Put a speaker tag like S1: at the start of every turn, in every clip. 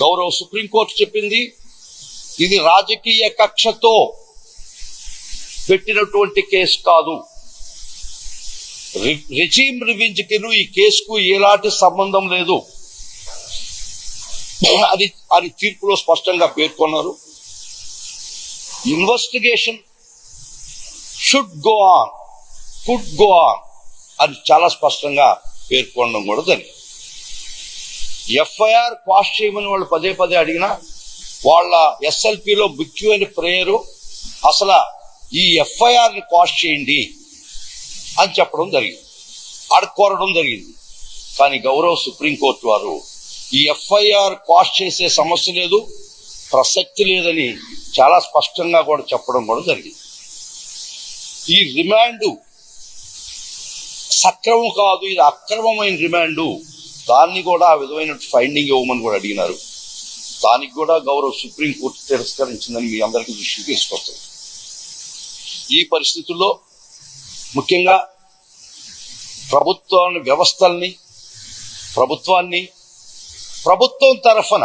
S1: గౌరవ సుప్రీంకోర్టు చెప్పింది ఇది రాజకీయ కక్షతో పెట్టినటువంటి కేసు కాదు. రెజీమ్ రివింజ్కి ఈ కేసుకు ఎలాంటి సంబంధం లేదు. అది అది తీర్పులో స్పష్టంగా పేర్కొన్నారు. Investigation should go on could go on అది చాలా స్పష్టంగా పేర్కొనడం కూడా జరిగింది. ఎఫ్ఐఆర్ క్వాష్ చేయమని వాళ్ళు పదే పదే అడిగినా వాళ్ళ ఎస్ఎల్పిలో ముఖ్యమైన ప్రేయరు అసలు ఈ ఎఫ్ఐఆర్ని క్వాష్ చేయండి అని చెప్పడం జరిగింది. ఆడ కోరడం జరిగింది. కానీ గౌరవ సుప్రీంకోర్టు వారు ఈ ఎఫ్ఐఆర్ క్వాష్ చేసే సమస్య లేదు ప్రసక్తి లేదని చాలా స్పష్టంగా కూడా చెప్పడం కూడా జరిగింది. ఈ రిమాండు సక్రమం కాదు ఇది అక్రమమైన రిమాండు. దాన్ని కూడా ఆ విధమైన ఫైండింగ్ ఇవ్వమని కూడా అడిగినారు. దానికి కూడా గౌరవ సుప్రీంకోర్టు తిరస్కరించిందని మీ అందరికీ దృష్టికి తీసుకొస్తుంది. ఈ పరిస్థితుల్లో ముఖ్యంగా ప్రభుత్వాన్ని వ్యవస్థల్ని ప్రభుత్వాన్ని ప్రభుత్వం తరఫున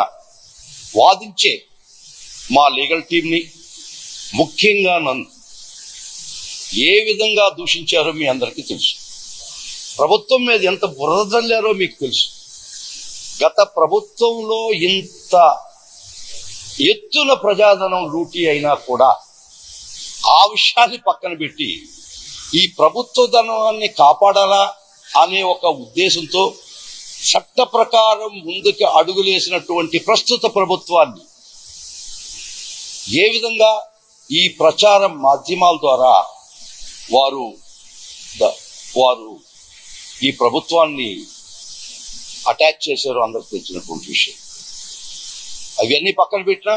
S1: వాదించే మా లీగల్ టీంని ముఖ్యంగా నన్ను ఏ విధంగా దూషించారో మీ అందరికీ తెలుసు. ప్రభుత్వం మీద ఎంత బురద చల్లారో మీకు తెలుసు. గత ప్రభుత్వంలో ఇంత ఎత్తున ప్రజాధనం లూటీ అయినా కూడా ఆ విషయాన్ని పక్కన పెట్టి ఈ ప్రభుత్వ ధనాన్ని కాపాడాలా అనే ఒక ఉద్దేశంతో చట్ట ప్రకారం ముందుకు అడుగులేసినటువంటి ప్రస్తుత ప్రభుత్వాన్ని ఏ విధంగా ఈ ప్రచారం మాధ్యమాల ద్వారా వారు వారు ఈ ప్రభుత్వాన్ని అటాచ్ చేశారు అందరికి తెలిసినటువంటి విషయం. అవన్నీ పక్కన పెట్టినా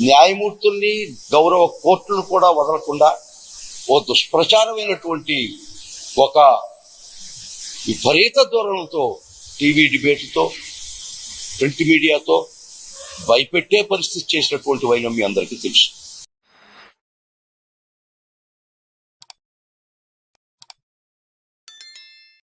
S1: న్యాయమూర్తుల్ని గౌరవ కోర్టులు కూడా వదలకుండా ఓ దుష్ప్రచారమైనటువంటి ఒక విపరీత ధోరణులతో టీవీ డిబేట్లతో ప్రింట్ మీడియాతో భయపెట్టే పరిస్థితి చేసినటువంటి వైనం మీ అందరికీ తెలుసు.